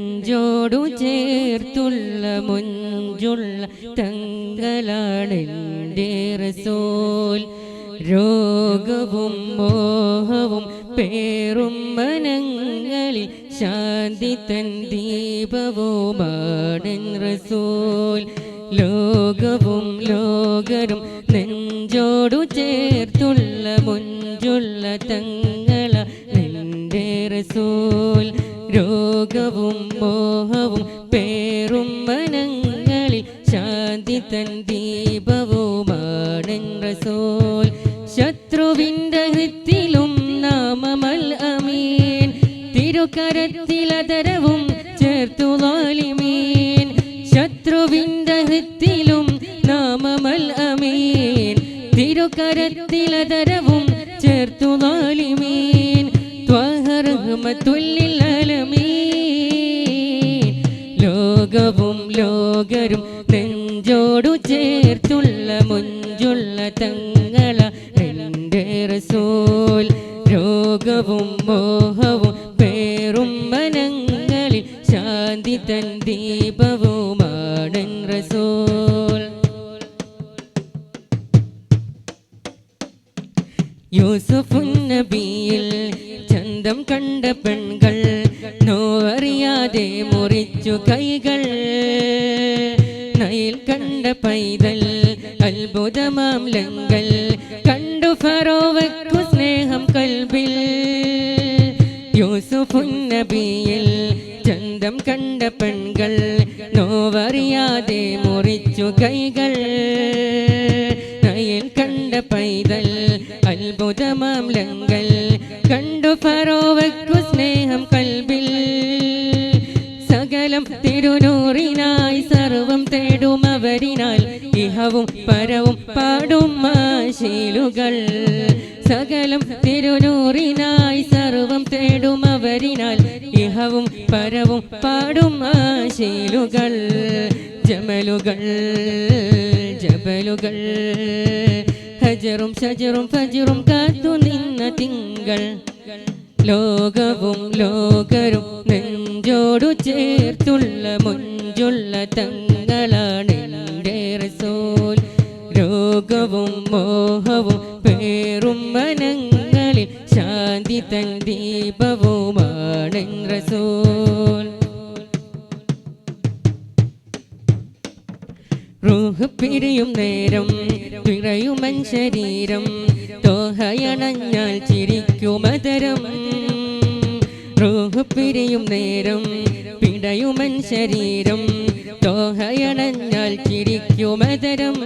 നെഞ്ചോടു ചേർത്തുള്ള മുഞ്ചുള്ള തങ്ങളാണെന്റെ റസൂൽ. രോഗവും മോഹവും പേറും മനങ്ങളിൽ ശാന്തി തൻ ദീപവുമാടൻ റസൂൽ. ലോകവും ലോകരും നെഞ്ചോടു ചേർത്തുള്ള മുഞ്ചുള്ള തങ്ങള രോഗവും മോഹവും പേറും വനങ്ങളിൽ ശാന്തി തൻ ദീപവുമാണ് റസോൽ ശത്രുവിന്റെ ഹൃത്തിലും നാമമൽ അമീൻ. തിരുക്കരത്തിലതരവും ചേർത്തു വാലിമീൻ ശത്രുവിന്റെ ഹൃത്തിലും നാമമൽ അമീൻ. തിരുക്കരത്തിലതരവും ചേർത്തു വാലിമീൻ ത്വഹറഹ്മത്തുല്ലിലമീൻ ലോകരും നെഞ്ചോടു ചേർത്തുള്ള മുഞ്ചുള്ള തങ്ങള എന്റെ റസൂൽ. രോഗവും മോഹവും പേറും മനങ്ങളിൽ ശാന്തി തൻ ദീപവുമാണ് റസൂൽ. യൂസുഫുൻ നബിയിൽ ചന്തം കണ്ട പെൺകൾ നോവറിയാതെ മുറിച്ചു കൈകൾ. നയിൽ കണ്ട പൈതൽ അത്ഭുതമാം ലങ്കൽ കണ്ടു ഫറോവക്കു സ്നേഹം കൽബിൽ യൂസുഫുൻ നബിയിൽ ചന്തം കണ്ട പെൺകൾ നോവറിയാതെ മുറിച്ചു കൈകൾ. നയിൽ കണ്ട പൈതൽ അത്ഭുതമാം ലങ്കൽ ഫറോവയ്ക്കു സ്നേഹം കൽബിൽ സകലം തിരുനൂറിനായി സർവം തേടും അവരിനാൽ ഇഹവും പരവും പാടും മാശീലുകൾ. സകലം തിരുനൂറിനായി സർവം തേടും അവരിനാൽ ഇഹവും പരവും പാടും ആശീലുകൾ ജമലുകൾ ജബലുകൾ ഹജറും ഷജറും ഫജറും കാത്തു നിന്ന തിങ്കൾ. ലോകവും ലോകരും നെഞ്ചോടു ചേർത്തുള്ള മുഞ്ചുള്ള തങ്ങളാണ് എന്റെ റസൂൽ. രോഗവും മോഹവും പേറും മനങ്ങളിൽ ശാന്തി തൻ ദീപവുമാണ് റസൂൽ. പിരിയും നേരം പിറയുമൻ ശരീരം. തോഹയണഞ്ഞാൽ ചിരിക്കുമതരം റൂഹ് പിരിയും നേരം പിടയുമൻ ശരീരം. തോഹയണഞ്ഞാൽ ചിരിക്കുമതരം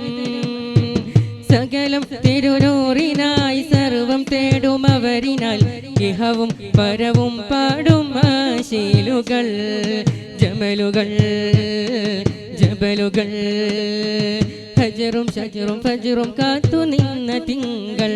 സകലം തിരുനൂറിനായി സർവം തേടും അവരിനാൽ ഇഹവും പരവും പാടും ആശീലുകൾ. ജമലുകൾ ജബലുകൾ. ഹജറും ഷജറും ഫജറും കാത്തു നിന്ന തിങ്കൾ.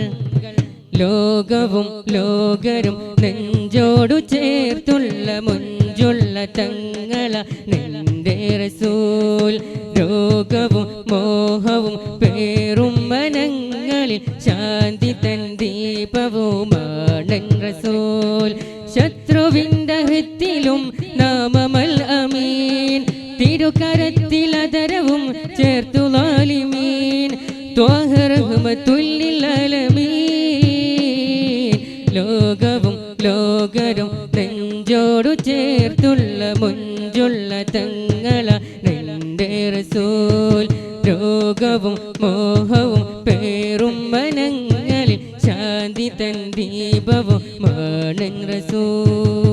ലോകവും ലോകരും നെഞ്ചോടു ചേർത്തുള്ള മുഞ്ചുള്ള തങ്ങള നിന്റെ റസൂൽ. ലോകവും മോഹവും പേറും മനങ്ങളിൽ ശാന്തി തൻ ദീപവുമാണൻ റസൂൽ. ശത്രുവിന്റെ ഹൃത്തിലും നാമമൽ അമീൻ. തിരുകരത്തിലതരവും ചേർത്തു ലാലിമീൻ. ത്വാഹറഹ്മത്തുല്ലിലമീൻ ലോകരും നെഞ്ചോടു ചേർത്തുള്ള മുഞ്ചുള്ള തങ്ങള നിന്റെ റസൂൽ. രോഗവും മോഹവും പേറും മനങ്ങളിൽ ശാന്തി തൻ ദീപവും മാണൻ റസൂൽ.